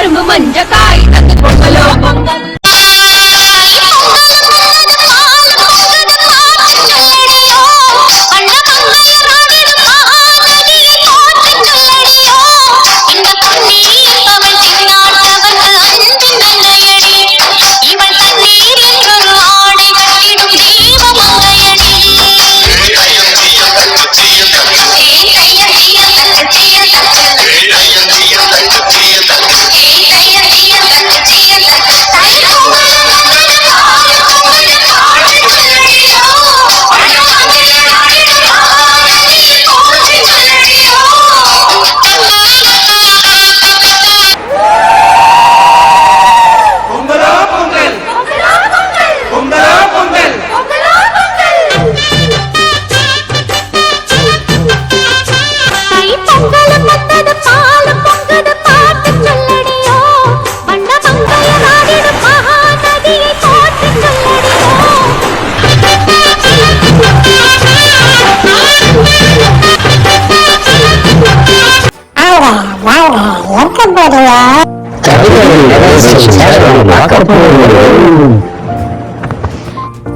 धर्म म्हणजे काय?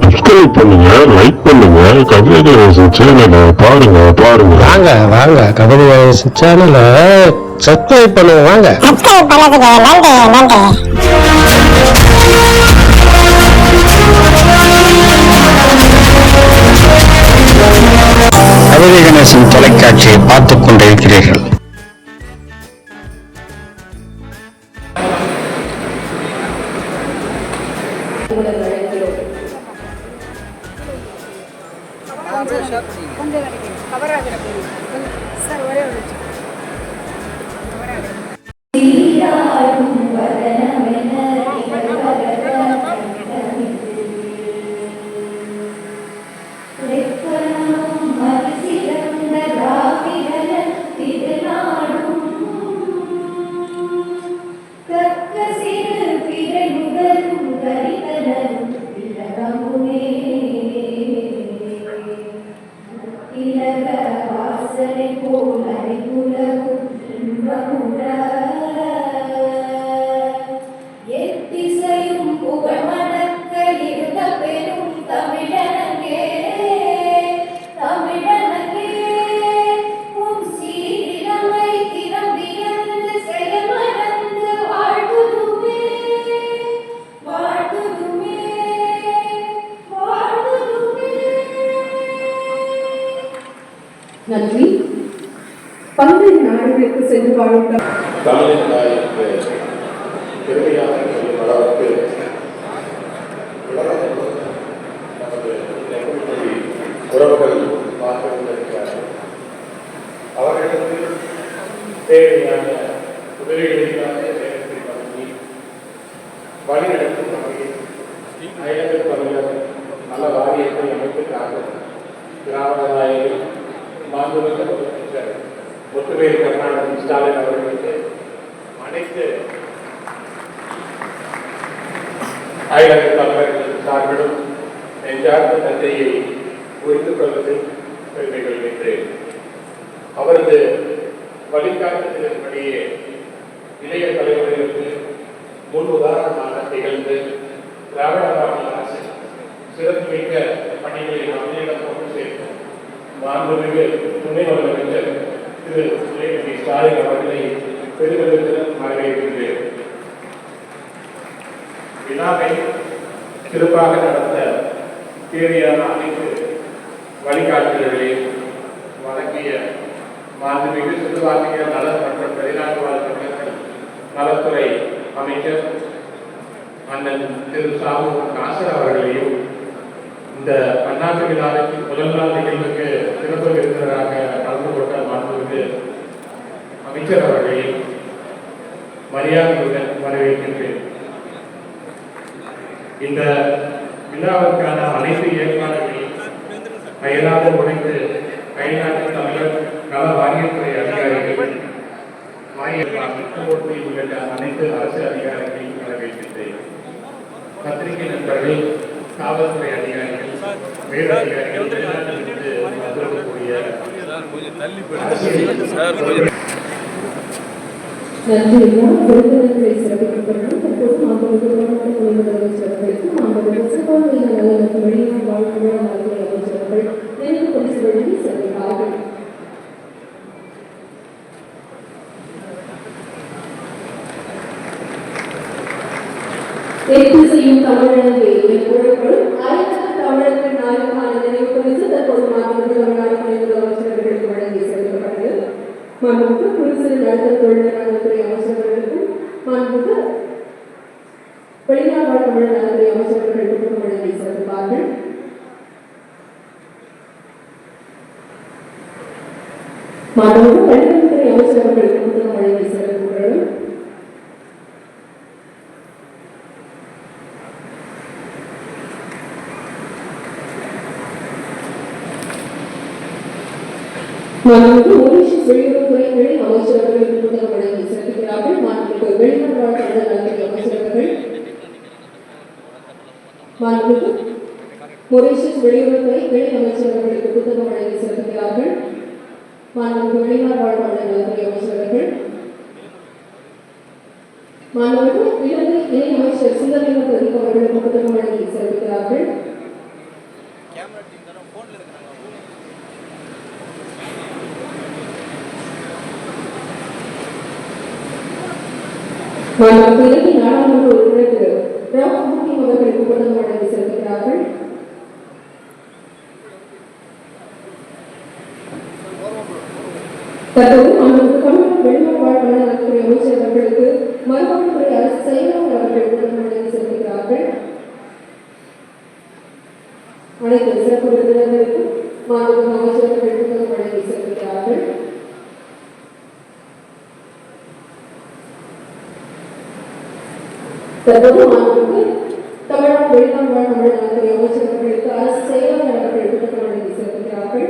சப்ஸ்கிரைப் பண்ணுங்க லைக் பண்ணுங்க கவிதை சேனலை பாருங்க பாருங்க வாங்க வாங்க கபடி வயசு சப்ஸ்கிரைப் பண்ணுங்க வாங்க சப்ஸ்கிரைப் பண்ணதுக்கு நன்றி நன்றி கவிதை கணேசன் தொலைக்காட்சியை பார்த்துக் கொண்டிருக்கிறீர்கள் நன்றி. பல்வேறு நாடுகளுக்கு சென்று வாழும் தமிழின் தாய்க்கு பெருமையான அளவுக்கு உறவுகள் பார்த்து கொண்டிருக்கிறார்கள் அவர்களுக்கு தேவையான உதவிகளுக்காக நேரத்தை வழங்கி வழிநடத்தும் வகையில் அயலக பணியாளர் நல்ல வாரியத்தை அமைத்துக்காக கிராம நாயகர் மாண்புமிக்க முதலமைச்சர் முத்துவேல் கருணாநிதி ஸ்டாலின் அவர்களுக்கு அனைத்து அயலக தலைவர்கள் சார்பிலும் நெஞ்சார்ந்த தந்தையை புரிந்து கொள்வதில் பெருமைகள் என்று அவரது வழிகாட்டுதலின்படியே இளைய தலைவர்களுக்கு முன் உதாரணமாக திகழ்ந்து திராவிட மாநில அரசு சிறப்புமிக்க பணிகளை நம்மிடம் மாண்புமிகு துணை முதலமைச்சர் திரு உதயநிதி ஸ்டாலின் அவர்களை பெருமிதத்தில் வரவேற்கின்றேன். விழாவை சிறப்பாக நடத்த தேவையான அனைத்து வழிகாட்டுதல்களையும் வழங்கிய மாண்புமிகு சிறுபான்மையினர் நலன் மற்றும் வெளிநாட்டு வாழ் நலத்துறை அமைச்சர் அண்ணன் திரு சாமு நாசர் அவர்களையும் இந்த பன்னாட்டு விழாவிற்கு முதல் நாள் நிகழ்வுக்கு சிறப்பு விருந்தினராக கலந்து கொண்ட மாண்புமிகு அமைச்சர் அவர்களை மரியாதையுடன் வரவேற்கின்றேன். இந்த விழாவிற்கான அனைத்து ஏற்பாடுகளையும் அயராது உழைத்து கைநாட்டு தமிழர் நல வாரியத்துறை அதிகாரிகள் வாரிய உள்ளிட்ட அனைத்து அரசு அதிகாரிகளையும் வரவேற்கின்றேன். பத்திரிகை நண்பர்கள் காவல்துறை அதிகாரிகள் வேறு அதிகாரிகள் நன்றி ஐயா விருதுகளை தற்போது அமைச்சர்கள் நினைவு பரிசு வழங்கி தேர்வு செய்யும் தமிழகத்தை மாண்புமிகு குடிசிறு நடுத்தர தொழில் நலத்துறை அமைச்சர்களுக்கும் மாண்புமிகு வெளிநாடு தமிழர் நலத்துறை அமைச்சர்களுக்கும் வழங்கி செலுத்துவார்கள் மாண்புமிகு வெளிநாட்டுத்துறை அமைச்சர்களுக்கும் வழங்கி செலுத்தப்படும் மாண்புமிகு மொரீஷியஸ் வெளியுறவுத்துறை இணை அமைச்சர்களுக்கு புத்தகம் வழங்கி சிறப்பிக்கிறார்கள் மாண்புமிகு வெளிநாடு வாழ் தமிழர் நலத்துறை அமைச்சர்கள் மாண்புமிகு மொரீஷியஸ் வெளியுறவுத்துறை இணை அமைச்சர்களுக்கு புத்தகம் வழங்கி சிறப்பிக்கிறார்கள். மாண்புமிகு வெளிநாடு வாழ் தமிழர் அமைச்சர்கள். மாண்புமிகு இலங்கை இணை அமைச்சர் சுந்தரலிங்க பிரதீப் அவர்களுக்கு புத்தகம் வழங்கி சிறப்பிக்கிறார்கள். மாண்புமிகு நாடாளுமன்ற உறுப்பினர் திரு ராவ் மூர்த்தி வழங்கி சிறப்பிக்கிறார்கள் தற்போது மாண்புமிகு தமிழக வெளிநாடு வாழ் அமைச்சர் அவர்களுக்கு மருத்துவத்துறை அரசு செயலாளர் அவர்கள் புத்தகம் வழங்கி செல்கிறார்கள் அனைத்து சிறப்பு விருந்தினர்களுக்கும் மாநில அமைச்சர்கள் புத்தகம் வழங்கி செல்கிறார்கள் தற்போது மாண்புமிகு தமிழ்நாடு வெளிநாடு வாழ் தமிழர் நலத்துறை அமைச்சர்களுக்கு அரசு செயலாளர் அவர்கள் புத்தகம் வழங்கி சிறப்பிக்கிறார்கள்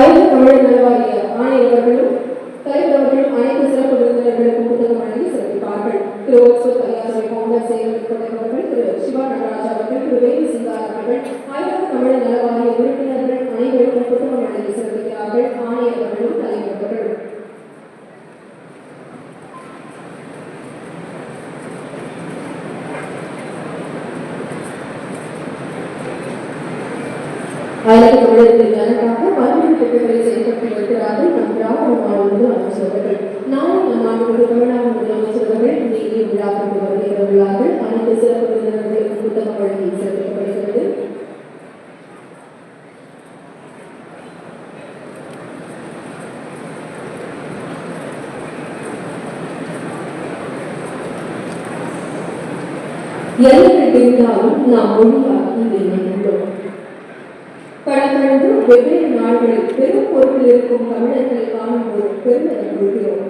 ஐந்து தமிழர் நலவாரிய ஆணையர்களும் தலைவர்களும் அனைத்து சிறப்பு விருந்தினர்களுக்கும் புத்தகம் வழங்கி சிறப்பிப்பார்கள் திரு ஓக்ஸ்போர்ட் கல்யாண கவுண்டர் செயலர் அவர்கள் திரு சிவா நடராஜ் அவர்கள் திரு வேலு சிந்தார் அவர்கள் எல்லைகள் பிரிந்தாலும் நாம் மொழியாக இங்கே நின்றுள்ளோம் கடந்த வெவ்வேறு நாடுகளில் பெரும் பொறுப்பில் இருக்கும் தமிழர்களை காணும்போது பெருமிதம் கொள்கிறோம்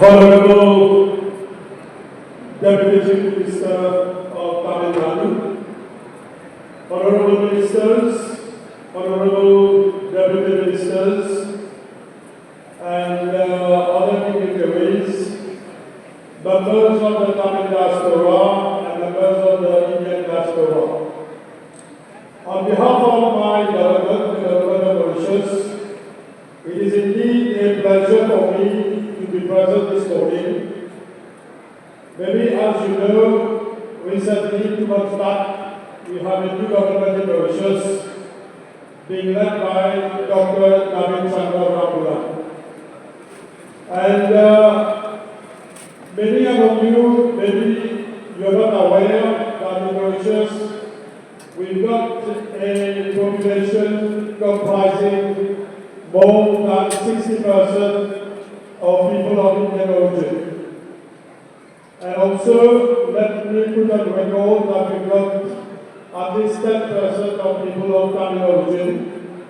Honorable Deputy Chief Minister of Tamil Nadu, Honorable Ministers, Honorable And uh, many of you, maybe you're not aware that in Mauritius, we've got a population comprising more than 60% of people of Indian origin. And also, let me put on record that we've got at least 10% of people of Tamil origin.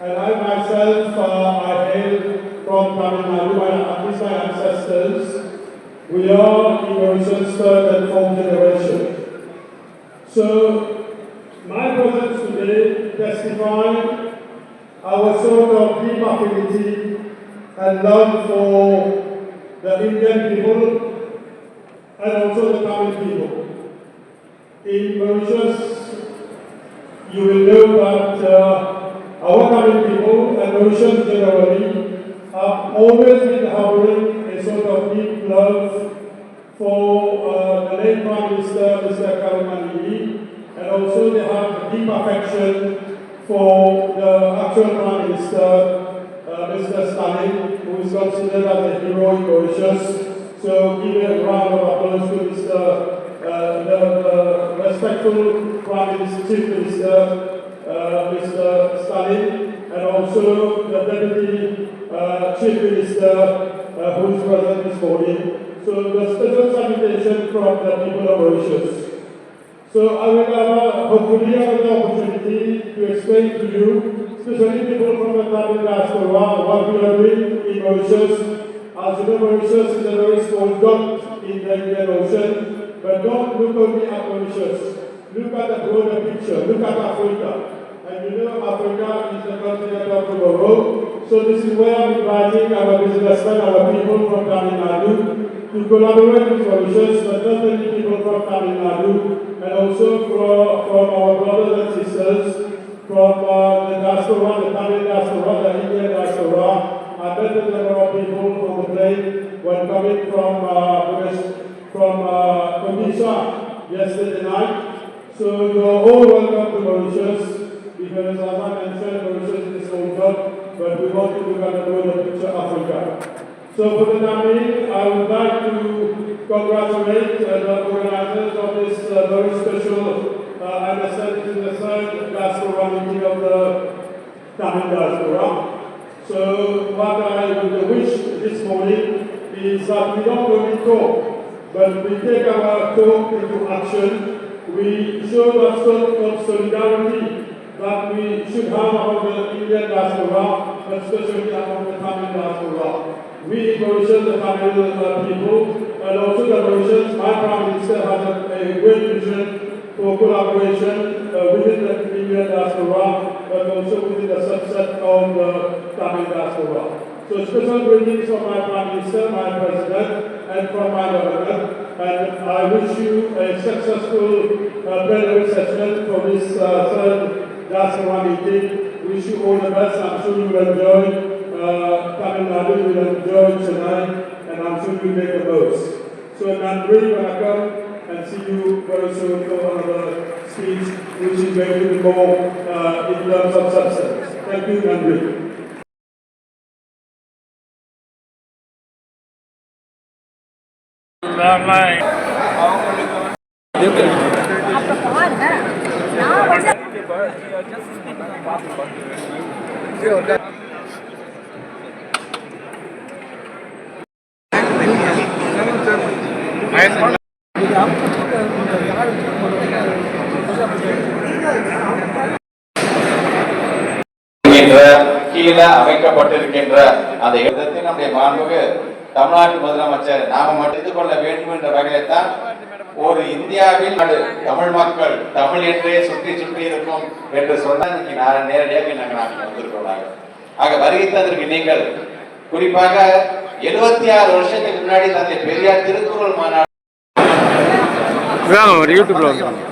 And I myself, uh, I hail from my, at ancestors. We are in Mauritius third and fourth generation. So, my presence today testify our sort of deep affinity and love for the Indian people and also the Tamil people. In Mauritius, you will know that uh, our Tamil people and Mauritians generally have always been harboring a sort of deep love for uh, the late Prime Minister, Mr. Karamanli, and also they have a deep affection for the actual Prime Minister, uh, Mr. Stalin, who is considered as a hero in Mauritius. So give a round of applause to Mr. Uh, the, the respectful Prime Minister, Chief Minister, uh, Mr. Stalin, and also the Deputy Chief Minister uh, who is present this morning. So the special salutation from the people of Mauritius. So I will uh, hopefully have the opportunity to explain to you, especially people from the Tamil diaspora, what we are doing in Mauritius. As you know, Mauritius is a very small dot in the Indian Ocean, but don't look only at Mauritius. Look at the broader picture, look at Africa. And you know Africa is the continent of tomorrow. So this is where I'm inviting our businessmen, our people from Tamil Nadu to collaborate with Mauritius, but not only people from Tamil Nadu, and also from, from our brothers and sisters from uh, the diaspora, the Tamil diaspora, the Indian diaspora. I met a number of people on the plane when coming from uh, West- from uh, yesterday night. So you're all welcome to Mauritius because as I mentioned, Mauritius is a small country, but want to look at the broader picture of Africa. So for the time being, I would like to congratulate uh, the organizers of this uh, very special, uh, I the third diaspora meeting of the Tamil diaspora. So what I would wish this morning is that we don't only talk, but we take our talk into action. We show that sort of solidarity that we should have among the Indian diaspora, especially among the Tamil diaspora. We Mauritians, the Tamil uh, people, and also the Mauritians, my Prime Minister has a, a great vision for collaboration uh, within the Indian diaspora, but also within the subset of the Tamil diaspora. So special greetings from my Prime Minister, my President, and from my government. And I wish you a successful uh, plenary session for this uh, third diaspora meeting wish you all the best. I'm sure you will enjoy uh, Tamil Nadu, you will enjoy tonight, and I'm sure you will make the most. So and I'm really going to come and see you very soon for another speech, which is going to be more uh, in terms of substance. Thank you, Nandri. Online. கீழே அமைக்கப்பட்டிருக்கின்ற அந்த இடத்தில் நம்முடைய மாண்புக்கு தமிழ்நாட்டு முதலமைச்சர் நாம மட்டும் இது கொள்ள வேண்டும் என்ற வகையில்தான் ஒரு இந்தியாவில் நாடு தமிழ் மக்கள் தமிழ் என்றே சுற்றி சுற்றி இருக்கும் என்று சொன்னால் நான் நேரடியாக நாங்கள் நாங்கள் வந்திருக்கோம் ஆக வருகை தந்திருக்கு நீங்கள் குறிப்பாக எழுபத்தி ஆறு வருஷத்துக்கு முன்னாடி தந்தை பெரியார் திருக்குறள் மாநாடு. ஒரு யூடியூப்ல வந்து.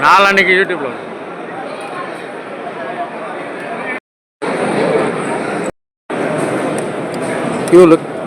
நாளான்னைக்கு யூடியூப்ல வந்து. You look.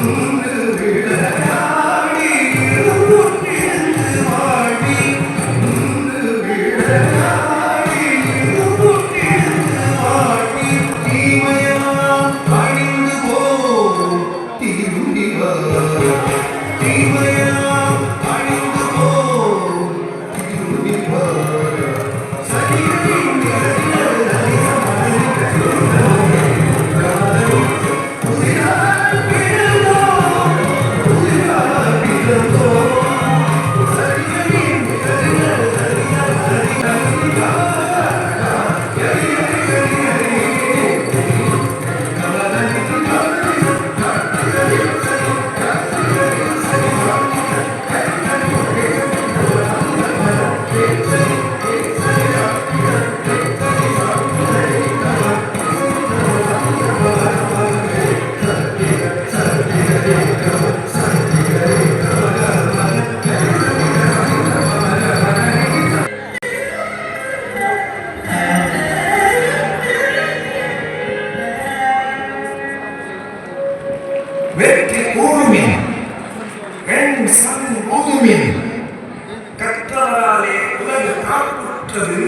Amen. வெற்றி கூறுமின். என் சன் ஊதுமின் கற்றவராலே உலகு காப்புற்றது.